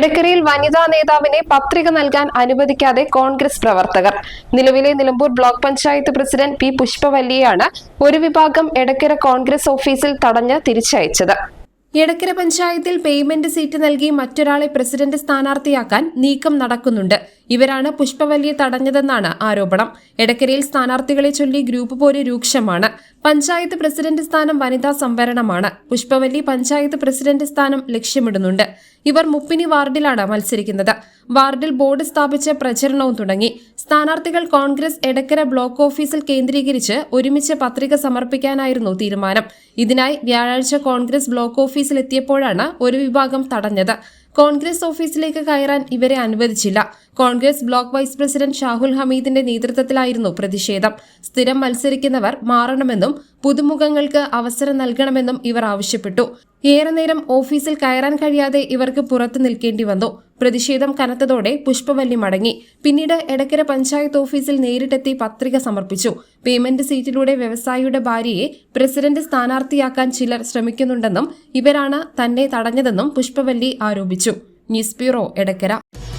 എടക്കരയിൽ വനിതാ നേതാവിനെ പത്രിക നൽകാൻ അനുവദിക്കാതെ കോൺഗ്രസ് പ്രവർത്തകർ. നിലവിലെ Nilambur block panchayat president P പുഷ്പവല്ലിയാണ് ഒരു വിഭാഗം എടക്കര കോൺഗ്രസ് ഓഫീസിൽ തടഞ്ഞ് തിരിച്ചയച്ചത്. എടക്കര പഞ്ചായത്തിൽ പേയ്മെന്റ് സീറ്റ് നൽകി മറ്റൊരാളെ പ്രസിഡന്റ് സ്ഥാനാർത്ഥിയാക്കാൻ നീക്കം നടക്കുന്നുണ്ട്. ഇവരാണ് പുഷ്പവല്ലിയെ തടഞ്ഞതെന്നാണ് ആരോപണം. എടക്കരയിൽ സ്ഥാനാർത്ഥികളെ ചൊല്ലി ഗ്രൂപ്പ് പോര് രൂക്ഷമാണ്. പഞ്ചായത്ത് പ്രസിഡന്റ് സ്ഥാനം വനിതാ സംവരണമാണ്. പുഷ്പവല്ലി പഞ്ചായത്ത് പ്രസിഡന്റ് സ്ഥാനം ലക്ഷ്യമിടുന്നുണ്ട്. ഇവർ മുപ്പിനി വാർഡിലാണ് മത്സരിക്കുന്നത്. വാർഡിൽ ബോർഡ് സ്ഥാപിച്ച് പ്രചരണവും തുടങ്ങി. സ്ഥാനാർത്ഥികൾ കോൺഗ്രസ് എടക്കര ബ്ലോക്ക് ഓഫീസിൽ കേന്ദ്രീകരിച്ച് ഒരുമിച്ച് പത്രിക സമർപ്പിക്കാനായിരുന്നു തീരുമാനം. ഇതിനായി വ്യാഴാഴ്ച കോൺഗ്രസ് ബ്ലോക്ക് ഓഫീസിൽ എത്തിയപ്പോഴാണ് ഒരു വിഭാഗം തടഞ്ഞത്. കോൺഗ്രസ് ഓഫീസിലേക്ക് കയറാൻ ഇവരെ അനുവദിച്ചില്ല. Congress block vice president Shahul ഹമീദിന്റെ നേതൃത്വത്തിലായിരുന്നു പ്രതിഷേധം. സ്ഥിരം മത്സരിക്കുന്നവർ മാറണമെന്നും പുതുമുഖങ്ങൾക്ക് അവസരം നൽകണമെന്നും ഇവർ ആവശ്യപ്പെട്ടു. ഏറെ നേരം ഓഫീസിൽ കയറാൻ കഴിയാതെ ഇവർക്ക് പുറത്തു നിൽക്കേണ്ടി വന്നു. പ്രതിഷേധം കനത്തതോടെ പുഷ്പവല്ലി മടങ്ങി. പിന്നീട് എടക്കര പഞ്ചായത്ത് ഓഫീസിൽ നേരിട്ടെത്തി പത്രിക സമർപ്പിച്ചു. പേയ്മെന്റ് സീറ്റിലൂടെ വ്യവസായിയുടെ ഭാര്യയെ പ്രസിഡന്റ് സ്ഥാനാർത്ഥിയാക്കാൻ ചിലർ ശ്രമിക്കുന്നുണ്ടെന്നും ഇവരാണ് തന്നെ തടഞ്ഞതെന്നും പുഷ്പവല്ലി ആരോപിച്ചു. News bureau Edakkara.